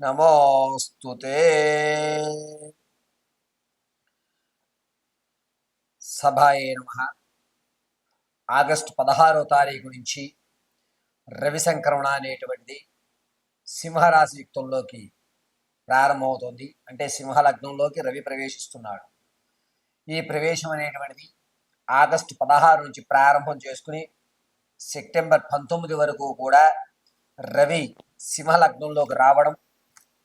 నమోస్తు సభాయే నమ. ఆగస్టు పదహారో తారీఖు నుంచి రవి సంక్రమణ అనేటువంటిది సింహరాశి యుక్తంలోకి ప్రారంభమవుతుంది. అంటే సింహలగ్నంలోకి రవి ప్రవేశిస్తున్నాడు. ఈ ప్రవేశం అనేటువంటిది ఆగస్టు పదహారు నుంచి ప్రారంభం చేసుకుని సెప్టెంబర్ పంతొమ్మిది వరకు కూడా రవి సింహలగ్నంలోకి రావడం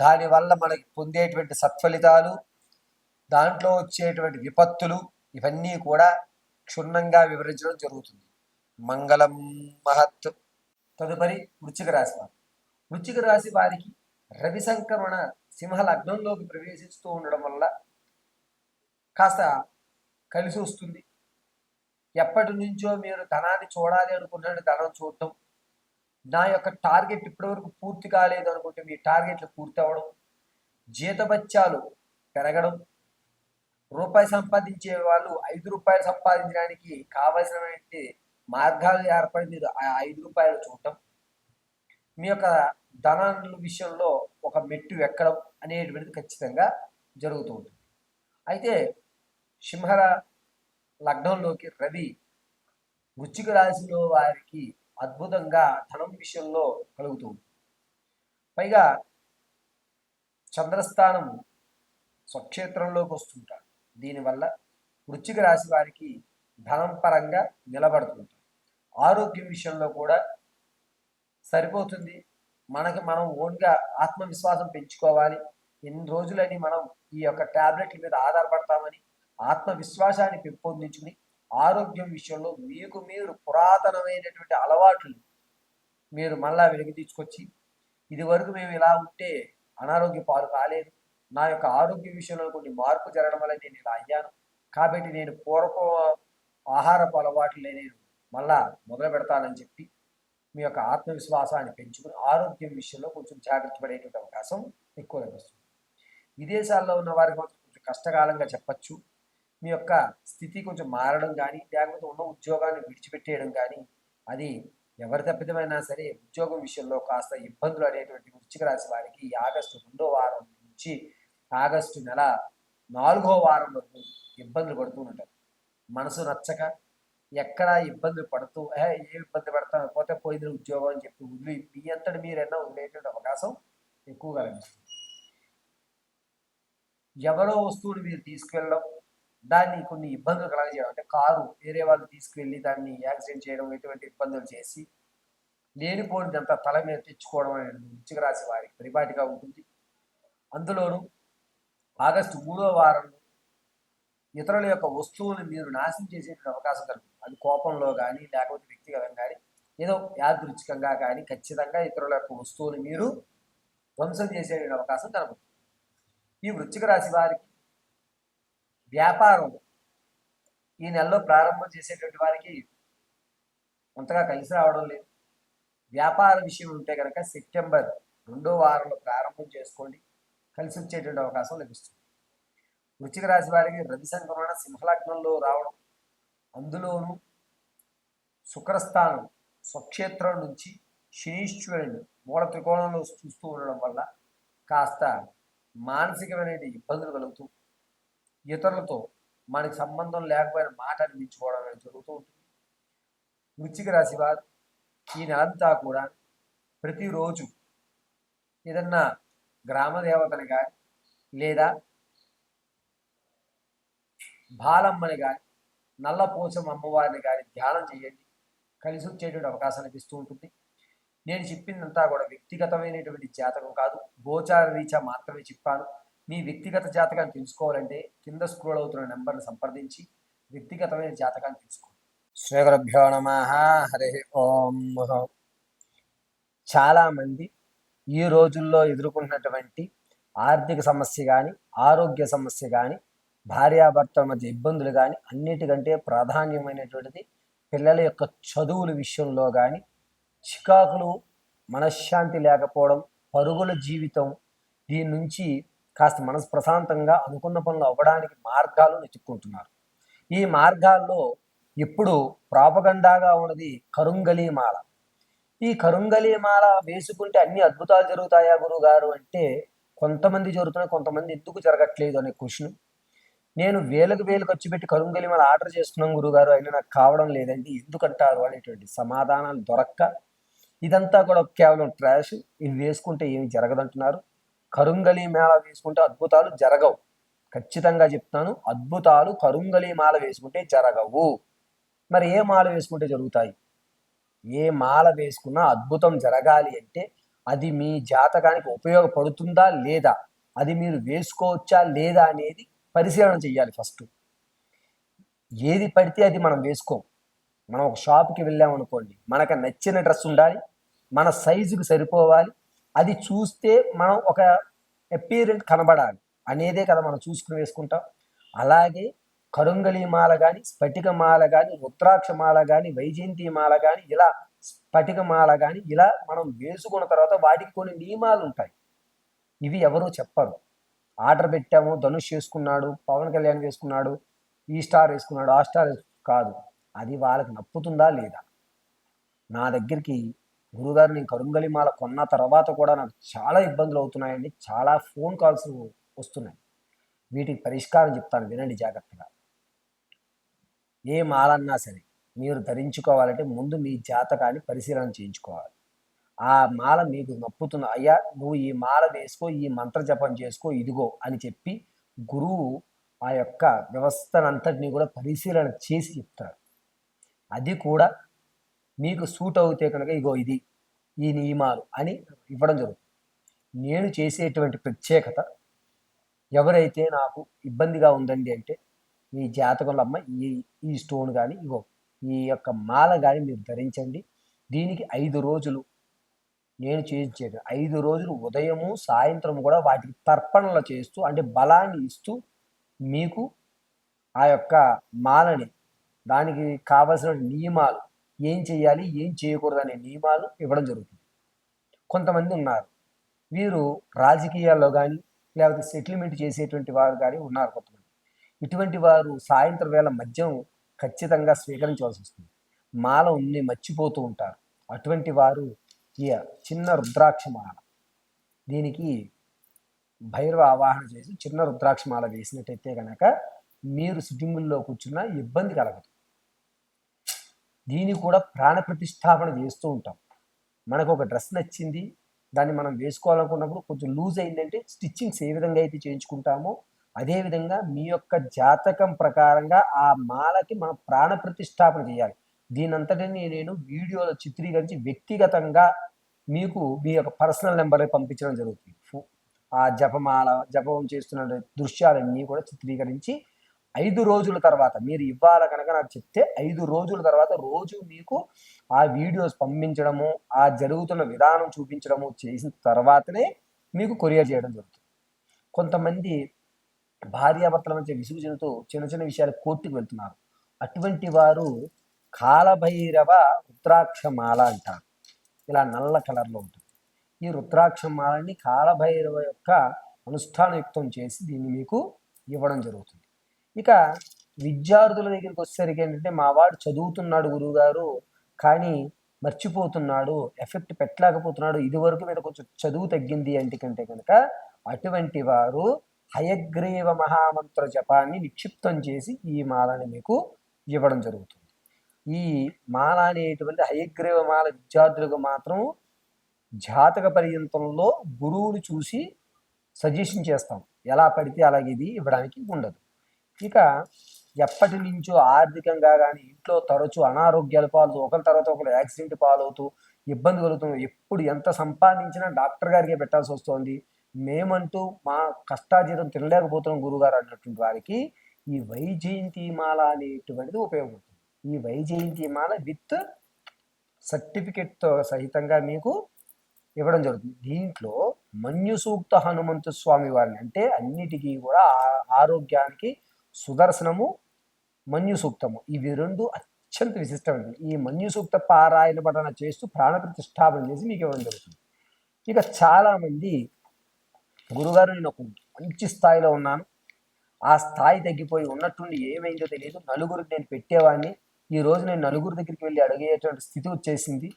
దానివల్ల మనకి పొందేటువంటి సత్ఫలితాలు దాంట్లో వచ్చేటువంటి విపత్తులు ఇవన్నీ కూడా క్షుణ్ణంగా వివరించడం జరుగుతుంది. మంగళం మహత్. తదుపరి వృచ్చిక రాశి వారు. వృచ్చిక రాశి వారికి రవి సంక్రమణ సింహ లగ్నంలోకి ప్రవేశిస్తూ ఉండడం వల్ల కాస్త కలిసి వస్తుంది ఎప్పటి నుంచో మీరు ధనాన్ని చూడాలి అనుకున్నాడు ధనం చూడటం నా యొక్క టార్గెట్ ఇప్పటివరకు పూర్తి కాలేదు అనుకుంటే మీ టార్గెట్లు పూర్తి అవ్వడం జీతభత్యాలు పెరగడం రూపాయి సంపాదించే వాళ్ళు ఐదు రూపాయలు సంపాదించడానికి కావలసినటువంటి మార్గాలు ఏర్పడి మీరు ఆ ఐదు రూపాయలు చూడటం మీ యొక్క ధనాల విషయంలో ఒక మెట్టు ఎక్కడం అనేటువంటిది ఖచ్చితంగా జరుగుతూ ఉంటుంది. అయితే సింహర లగ్నంలోకి రవి వృచ్చిక రాశిలో వారికి అద్భుతంగా ధనం విషయంలో కలుగుతుంది. పైగా చంద్రస్థానం స్వక్షేత్రంలోకి వస్తుంటాడు దీనివల్ల వృచ్చిక రాశి వారికి ధనం పరంగా నిలబడుతుంటారు. ఆరోగ్యం విషయంలో కూడా సరిపోతుంది. మనకి మనం ఓన్గా ఆత్మవిశ్వాసం పెంచుకోవాలి. ఎన్ని రోజులని మనం ఈ యొక్క ట్యాబ్లెట్ల మీద ఆధారపడతామని ఆత్మవిశ్వాసాన్ని పెంపొందించుకుని ఆరోగ్యం విషయంలో మీకు మీరు పురాతనమైనటువంటి అలవాట్లు మీరు మళ్ళా వెలికి తీసుకొచ్చి ఇది వరకు మేము ఇలా ఉంటే అనారోగ్య పాలు కాలేదు. నా యొక్క ఆరోగ్య విషయంలో కొన్ని మార్పు జరగడం వల్ల నేను ఇలా అయ్యాను. కాబట్టి నేను పూర్వపు ఆహారపు అలవాట్లే నేను మళ్ళా మొదలు పెడతానని చెప్పి మీ యొక్క ఆత్మవిశ్వాసాన్ని పెంచుకుని ఆరోగ్యం విషయంలో కొంచెం జాగ్రత్త పడేటువంటి అవకాశం ఎక్కువ లభిస్తుంది. విదేశాల్లో ఉన్న వారికి కొంచెం కష్టకాలంగా చెప్పచ్చు. మీ యొక్క స్థితి కొంచెం మారడం కానీ లేకపోతే ఉన్న ఉద్యోగాన్ని విడిచిపెట్టేయడం కానీ అది ఎవరి తప్పిదమైనా సరే ఉద్యోగం విషయంలో కాస్త ఇబ్బందులు అనేటువంటి వృశ్చిక రాశి వారికి ఆగస్టు రెండో వారం నుంచి ఆగస్టు నెల నాలుగో వారం వరకు ఇబ్బందులు పడుతూ ఉంటారు. మనసు నచ్చక ఎక్కడ ఇబ్బందులు పడుతూ ఏ ఏ ఇబ్బంది పడతాం పోతే పోయింది ఉద్యోగం అని చెప్పి వదిలి మీ అంతటి మీరైనా ఉండేటువంటి అవకాశం ఎక్కువగా లభిస్తుంది. ఎవరో వస్తువుని మీరు తీసుకెళ్ళడం దాన్ని కొన్ని ఇబ్బందులు కలగజేయడం అంటే కారు వేరే వాళ్ళు తీసుకువెళ్ళి దాన్ని యాక్సిడెంట్ చేయడం ఇటువంటి ఇబ్బందులు చేసి లేనిపోనిదంతా తల మీద తెచ్చుకోవడం అనేది వృశ్చిక రాశి వారికి పరిపాటిగా ఉంటుంది. అందులోనూ ఆగస్టు మూడో వారంలో ఇతరుల యొక్క వస్తువులను మీరు నాశనం చేసేటువంటి అవకాశం కలుగుతుంది. అది కోపంలో కానీ లేకపోతే వ్యక్తిగతంగా కానీ ఏదో యాదృచ్ఛికంగా కానీ ఖచ్చితంగా ఇతరుల యొక్క వస్తువులు మీరు ధ్వంసం చేసేటువంటి అవకాశం కనబడుతుంది. ఈ వృచ్చిక రాశి వారికి వ్యాపారం ఈ నెలలో ప్రారంభం చేసేటువంటి వారికి అంతగా కలిసి రావడం లేదు. వ్యాపార విషయం ఉంటే కనుక సెప్టెంబర్ రెండో వారంలో ప్రారంభం చేసుకోండి. కలిసి వచ్చేటువంటి అవకాశం లభిస్తుంది. వృచ్చిక రాశి వారికి రవి సంక్రమణ సింహలగ్నంలో రావడం అందులోనూ శుక్రస్థానం స్వక్షేత్రం నుంచి శనీశ్వరుని మూల త్రికోణంలో చూస్తూ ఉండడం వల్ల కాస్త మానసికమైన ఇబ్బందులు కలుగుతూ ఇతరులతో మనకి సంబంధం లేకపోయిన మాట అనిపించుకోవడం అనేది జరుగుతూ ఉంటుంది. వృచ్చిక రాశి వారు ఈ నెలంతా కూడా ప్రతిరోజు ఏదన్నా గ్రామదేవతని కానీ లేదా బాలమ్మని కానీ నల్లపోసం అమ్మవారిని కానీ ధ్యానం చేయండి. కలిసి వచ్చేటువంటి అవకాశం లభిస్తూ ఉంటుంది. నేను చెప్పిందంతా కూడా వ్యక్తిగతమైనటువంటి జాతకం కాదు. గోచార రీత్యా మాత్రమే చెప్పాను. మీ వ్యక్తిగత జాతకాన్ని తెలుసుకోవాలంటే కింద స్క్రోల్ అవుతున్న నెంబర్ను సంప్రదించి వ్యక్తిగతమైన జాతకాన్ని తెలుసుకోండి. శ్రీ గురుభ్యో నమ. హరి ఓం. చాలామంది ఈ రోజుల్లో ఎదుర్కొంటున్నటువంటి ఆర్థిక సమస్య కానీ ఆరోగ్య సమస్య కానీ భార్యాభర్తల మధ్య ఇబ్బందులు కానీ అన్నిటికంటే ప్రాధాన్యమైనటువంటిది పిల్లల యొక్క చదువుల విషయంలో కానీ చికాకులు మనశ్శాంతి లేకపోవడం పరుగుల జీవితం దీని నుంచి కాస్త మనసు ప్రశాంతంగా అనుకున్న పనులు అవ్వడానికి మార్గాలు వెతుక్కుంటున్నారు ఈ మార్గాల్లో ఇప్పుడు ప్రాపగండాగా ఉన్నది కరుంగలీమాల ఈ కరుంగలీమాల వేసుకుంటే అన్ని అద్భుతాలు జరుగుతాయా గురువు గారు అంటే కొంతమంది జరుగుతున్నాయి కొంతమంది ఎందుకు జరగట్లేదు అనే క్వశ్చన్. నేను వేలకు వేలు ఖర్చు పెట్టి కరుంగలి ఆర్డర్ చేస్తున్నాం గురుగారు అయినా నాకు కావడం లేదండి. ఎందుకంటారు అనేటువంటి సమాధానాలు దొరక్క? ఇదంతా కూడా కేవలం ట్రాష్. ఇవి వేసుకుంటే ఏమి జరగదంటున్నారు. కరుంగలి మేళ వేసుకుంటే అద్భుతాలు జరగవు. ఖచ్చితంగా చెప్తాను అద్భుతాలు కరుంగలి మాల వేసుకుంటే జరగవు. మరి ఏ మాల వేసుకుంటే జరుగుతాయి? ఏ మాల వేసుకున్నా అద్భుతం జరగాలి అంటే అది మీ జాతకానికి ఉపయోగపడుతుందా లేదా? అది మీరు వేసుకోవచ్చా లేదా అనేది పరిశీలన చేయాలి ఫస్ట్. ఏది పడితే అది మనం వేసుకోం. మనం ఒక షాప్కి వెళ్ళామనుకోండి మనకు నచ్చిన డ్రెస్ ఉండాలి మన సైజుకి సరిపోవాలి అది చూస్తే మనం ఒక అపీరెంట్ కనబడాలి. అనేదే కదా మనం చూసుకుని వేసుకుంటాం. అలాగే కరుంగలి మాల కానీ స్ఫటిక మాల కానీ రుద్రాక్ష మాల కానీ వైజయంతి మాల కానీ ఇలా స్ఫటిక మాల కానీ ఇలా మనం వేసుకున్న తర్వాత వాటికి కొన్ని నియమాలు ఉంటాయి. ఇవి ఎవరూ చెప్పరు. ఆర్డర్ పెట్టాము ధనుష్ చేసుకున్నాడు పవన్ కళ్యాణ్ వేసుకున్నాడు ఈ స్టార్ వేసుకున్నాడు ఆ స్టార్ కాదు అది వాళ్ళకి నప్పుతుందా లేదా? నా దగ్గరికి గురుగారు నేను కరుంగలి మాల కొన్న తర్వాత కూడా నాకు చాలా ఇబ్బందులు అవుతున్నాయండి. చాలా ఫోన్ కాల్స్ వస్తున్నాయి. వీటికి పరిష్కారం చెప్తాను. వినండి జాగ్రత్తగా. ఏ మాలన్నా సరే మీరు ధరించుకోవాలంటే ముందు మీ జాతకాన్ని పరిశీలన చేయించుకోవాలి. ఆ మాల మీకు నప్పుతున్న అయ్యా నువ్వు ఈ మాల వేసుకో ఈ మంత్ర జపం చేసుకో ఇదిగో అని చెప్పి గురువు ఆ యొక్క వ్యవస్థనంతటినీ కూడా పరిశీలన చేసి చెప్తాడు. అది కూడా మీకు సూట్ అవుతే కనుక ఇగో ఇది ఈ నియమాలు అని ఇవ్వడం జరుగుతుంది. నేను చేసేటువంటి ప్రత్యేకత ఎవరైతే నాకు ఇబ్బందిగా ఉందండి అంటే మీ జాతకంలో అమ్మ ఈ ఈ స్టోన్ కానీ ఇగో ఈ యొక్క మాల కానీ మీరు ధరించండి. దీనికి ఐదు రోజులు నేను చేయించేది. ఐదు రోజులు ఉదయము సాయంత్రం కూడా వాటికి తర్పణలు చేస్తూ అంటే బలాన్ని ఇస్తూ మీకు ఆ యొక్క మాలని దానికి కావలసిన నియమాలు ఏం చేయాలి ఏం చేయకూడదు అనే నియమాలు ఇవ్వడం జరుగుతుంది. కొంతమంది ఉన్నారు. వీరు రాజకీయాల్లో కానీ లేకపోతే సెటిల్మెంట్ చేసేటువంటి వారు కానీ ఉన్నారు కొంతమంది. ఇటువంటి వారు సాయంత్రం వేళ మద్యం ఖచ్చితంగా స్వీకరించవలసి వస్తుంది. మాల ఉన్ని మర్చిపోతూ ఉంటారు. అటువంటి వారు ఈ చిన్న రుద్రాక్ష మాల. దీనికి భైరవ ఆవాహన చేసి చిన్న రుద్రాక్ష మాల వేసినట్టయితే కనుక మీరు సిట్టింగుల్లో కూర్చున్న ఇబ్బంది కలగదు. దీన్ని కూడా ప్రాణ ప్రతిష్టాపన చేస్తూ ఉంటాం. మనకు ఒక డ్రెస్ నచ్చింది దాన్ని మనం వేసుకోవాలనుకున్నప్పుడు కొంచెం లూజ్ అయిందంటే స్టిచ్చింగ్స్ ఏ విధంగా అయితే చేయించుకుంటామో అదేవిధంగా మీ యొక్క జాతకం ప్రకారంగా ఆ మాలకి మనం ప్రాణ ప్రతిష్టాపన చేయాలి దీనంతటిని నేను వీడియోలో చిత్రీకరించి వ్యక్తిగతంగా మీకు మీ యొక్క పర్సనల్ నెంబర్ పంపించడం జరుగుతుంది. ఆ జపమాల జపం చేస్తున్న దృశ్యాలన్నీ కూడా చిత్రీకరించి ఐదు రోజుల తర్వాత మీరు ఇవ్వాలి కనుక నాకు చెప్తే ఐదు రోజుల తర్వాత రోజు మీకు ఆ వీడియోస్ పంపించడము ఆ జరుగుతున్న విధానం చూపించడము చేసిన తర్వాతనే మీకు కొరియర్ చేయడం జరుగుతుంది. కొంతమంది భార్యాభర్తల మధ్య విసుగు చెందుతూ చిన్న చిన్న విషయాలు కోర్టుకు వెళ్తున్నారు. అటువంటి వారు కాలభైరవ రుద్రాక్ష మాల అంటారు. ఇలా నల్ల కలర్లో ఉంటుంది. ఈ రుద్రాక్ష మాలని కాలభైరవ యొక్క అనుష్ఠానయుక్తం చేసి దీన్ని మీకు ఇవ్వడం జరుగుతుంది. ఇక విద్యార్థుల దగ్గరికి వచ్చేసరికి ఏంటంటే మా వాడు చదువుతున్నాడు గురువుగారు కానీ మర్చిపోతున్నాడు ఎఫెక్ట్ పెట్టలేకపోతున్నాడు ఇదివరకు మీద కొంచెం చదువు తగ్గింది అంటే కనుక అటువంటి వారు హయగ్రీవ మహామంత్ర జపాన్ని నిక్షిప్తం చేసి ఈ మాలని మీకు ఇవ్వడం జరుగుతుంది. ఈ మాల అనేటువంటి హయగ్రీవ మాల విద్యార్థులకు మాత్రం జాతక పర్యంతంలో గురువుని చూసి సజెషన్ చేస్తాం. ఎలా పడితే అలాగే ఇది ఇవ్వడానికి ఉండదు. ఇక ఎప్పటి నుంచో ఆర్థికంగా కానీ ఇంట్లో తరచూ అనారోగ్యాల పాలు ఒకరి తర్వాత ఒకరు యాక్సిడెంట్ పాలవుతూ ఇబ్బంది కలుగుతుంది ఎప్పుడు ఎంత సంపాదించినా డాక్టర్ గారికే పెట్టాల్సి వస్తుంది. మేమంటూ మా కష్టాజీతం తినలేకపోతున్నాం గురుగారు అన్నటువంటి వారికి ఈ వైజయంతి మాల అనేటువంటిది ఉపయోగపడుతుంది. ఈ వైజయంతి మాల విత్ సర్టిఫికెట్తో సహితంగా మీకు ఇవ్వడం జరుగుతుంది. దీంట్లో మన్యుసూక్త హనుమంత హనుమంతు స్వామి వారిని అంటే అన్నిటికీ కూడా ఆరోగ్యానికి సుదర్శనము మన్యు సూక్తము ఇవి రెండు అత్యంత విశిష్టమైనవి. ఈ మన్యు సూక్త పారాయణ పఠన చేస్తూ ప్రాణ ప్రతిష్టాపన చేసి మీకు ఇవ్వడం జరుగుతుంది. ఇక చాలామంది గురుగారు నేను ఒక మంచి స్థాయిలో ఉన్నాను. ఆ స్థాయి తగ్గిపోయి ఉన్నట్టుండి ఏమైందో తెలియదు. నలుగురికి నేను పెట్టేవాడిని. ఈ రోజు నేను నలుగురు దగ్గరికి వెళ్ళి అడిగేటువంటి స్థితి వచ్చేసింది.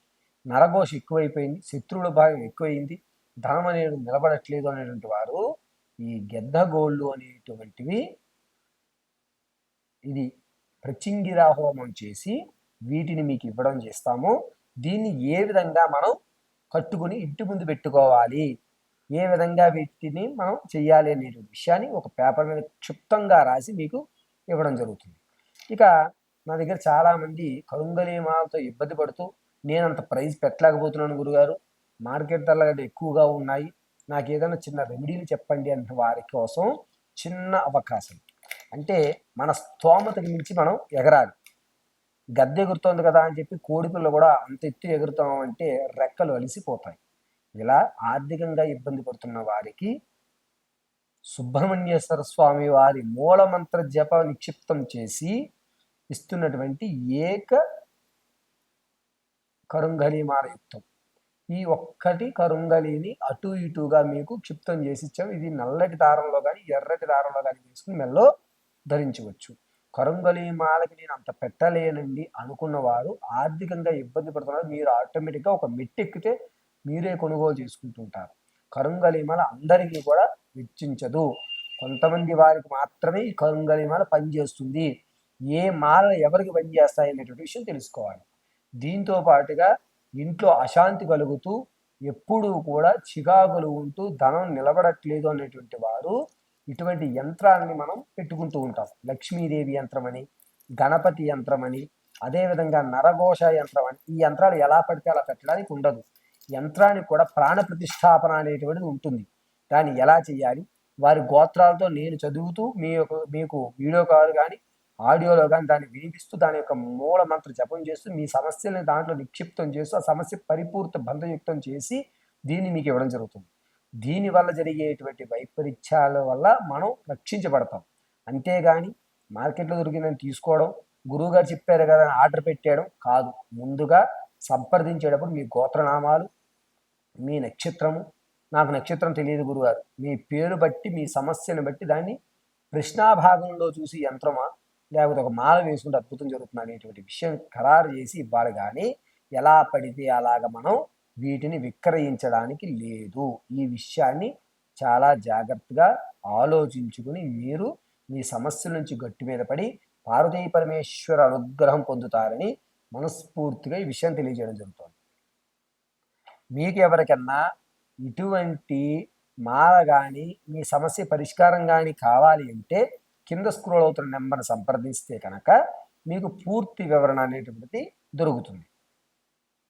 నరఘోష ఎక్కువైపోయింది. శత్రువుల భాగం ఎక్కువైంది. ధనం అనేది నిలబడట్లేదు అనేటువంటి వారు ఈ గెద్ద గోళ్ళు అనేటువంటివి ఇది ప్రచింగిరా హోమం చేసి వీటిని మీకు ఇవ్వడం చేస్తాము. దీన్ని ఏ విధంగా మనం కట్టుకుని ఇంటి ముందు పెట్టుకోవాలి? ఏ విధంగా వీటిని మనం చేయాలి అనే విషయాన్ని ఒక పేపర్ మీద క్షుప్తంగా రాసి మీకు ఇవ్వడం జరుగుతుంది. ఇక నా దగ్గర చాలామంది కరుంగలీమాలతో ఇబ్బంది పడుతూ నేను అంత ప్రైస్ పెట్టలేకపోతున్నాను గురుగారు. మార్కెట్ ధరల ఎక్కువగా ఉన్నాయి. నాకు ఏదైనా చిన్న రెమెడీలు చెప్పండి అన్న వారి కోసం చిన్న అవకాశం. అంటే మన స్తోమతకి మించి మనం ఎగరాలి. గద్దె ఎగురుతోంది కదా అని చెప్పి కోడిపిల్ల కూడా అంత ఎత్తు ఎగురుతాం అంటే రెక్కలు అలిసిపోతాయి. ఇలా ఆర్థికంగా ఇబ్బంది పడుతున్న వారికి సుబ్రహ్మణ్యేశ్వర స్వామి వారి మూలమంత్ర జప నిక్షిప్తం చేసి ఇస్తున్నటువంటి ఏక కరుంగలీమాల యుక్తం ఈ ఒక్కటి కరుంగలిని అటు ఇటుగా మీకు క్షిప్తం చేసి ఇచ్చాం. ఇది నల్లటి దారంలో కానీ ఎర్రటి దారంలో కానీ తీసుకుని మెల్లో ధరించవచ్చు. కరుంగలి మాలకి నేను అంత పెట్టలేనండి అనుకున్న వారు ఆర్థికంగా ఇబ్బంది పడుతున్నారు. మీరు ఆటోమేటిక్గా ఒక మెట్టెక్కితే మీరే కొనుగోలు చేసుకుంటుంటారు కరంగలిమాల అందరికీ కూడా వెచ్చించదు. కొంతమంది వారికి మాత్రమే ఈ కరంగలిమాల పనిచేస్తుంది. ఏ మాల ఎవరికి పనిచేస్తాయి అనేటువంటి విషయం తెలుసుకోవాలి. దీంతో పాటుగా ఇంట్లో అశాంతి కలుగుతూ ఎప్పుడూ కూడా చికాకులు ఉంటూ ధనం నిలబడట్లేదు అనేటువంటి వారు ఇటువంటి యంత్రాలని మనం పెట్టుకుంటూ ఉంటాం. లక్ష్మీదేవి యంత్రం అని గణపతి యంత్రం అని అదేవిధంగా నరఘోష యంత్రం అని ఈ యంత్రాలు ఎలా పడితే అలా పెట్టడానికి ఉండదు. యంత్రానికి కూడా ప్రాణ ప్రతిష్టాపన అనేటువంటిది ఉంటుంది. దాన్ని ఎలా చేయాలి? వారి గోత్రాలతో నేను చదువుతూ మీ యొక్క మీకు వీడియో కాల్ కానీ ఆడియోలో కానీ దాన్ని వినిపిస్తూ దాని యొక్క మూల మంత్ర జపం చేస్తూ మీ సమస్యల్ని దాంట్లో నిక్షిప్తం చేస్తూ ఆ సమస్య పరిపూర్త బంధయుక్తం చేసి దీన్ని మీకు ఇవ్వడం జరుగుతుంది. దీనివల్ల జరిగేటువంటి వైపరీత్యాల వల్ల మనం రక్షించబడతాం. అంతేగాని మార్కెట్లో దొరికిందని తీసుకోవడం గురువుగారు చెప్పారు కదా ఆర్డర్ పెట్టేయడం కాదు. ముందుగా సంప్రదించేటప్పుడు మీ గోత్రనామాలు మీ నక్షత్రము నాకు నక్షత్రం తెలియదు గురుగారు మీ పేరు బట్టి మీ సమస్యను బట్టి దాన్ని ప్రశ్నాభాగంలో చూసి యంత్రమా లేకపోతే ఒక మాల వేసుకుంటే అద్భుతం జరుగుతుంది అనేటువంటి విషయం ఖరారు చేసి ఇవ్వాలి. కానీ ఎలా పడితే అలాగ మనం వీటిని విక్రయించడానికి లేదు. ఈ విషయాన్ని చాలా జాగ్రత్తగా ఆలోచించుకుని మీరు మీ సమస్యల నుంచి గట్టి మీద పడి పార్వతీ పరమేశ్వర అనుగ్రహం పొందుతారని మనస్ఫూర్తిగా ఈ విషయం తెలియజేయడం జరుగుతుంది. మీకు ఎవరికన్నా ఇటువంటి మాల కానీ మీ సమస్య పరిష్కారం కానీ కావాలి అంటే కింద స్క్రోల్ అవుతున్న నెంబర్ని సంప్రదిస్తే కనుక మీకు పూర్తి వివరణ అనేటువంటిది దొరుకుతుంది.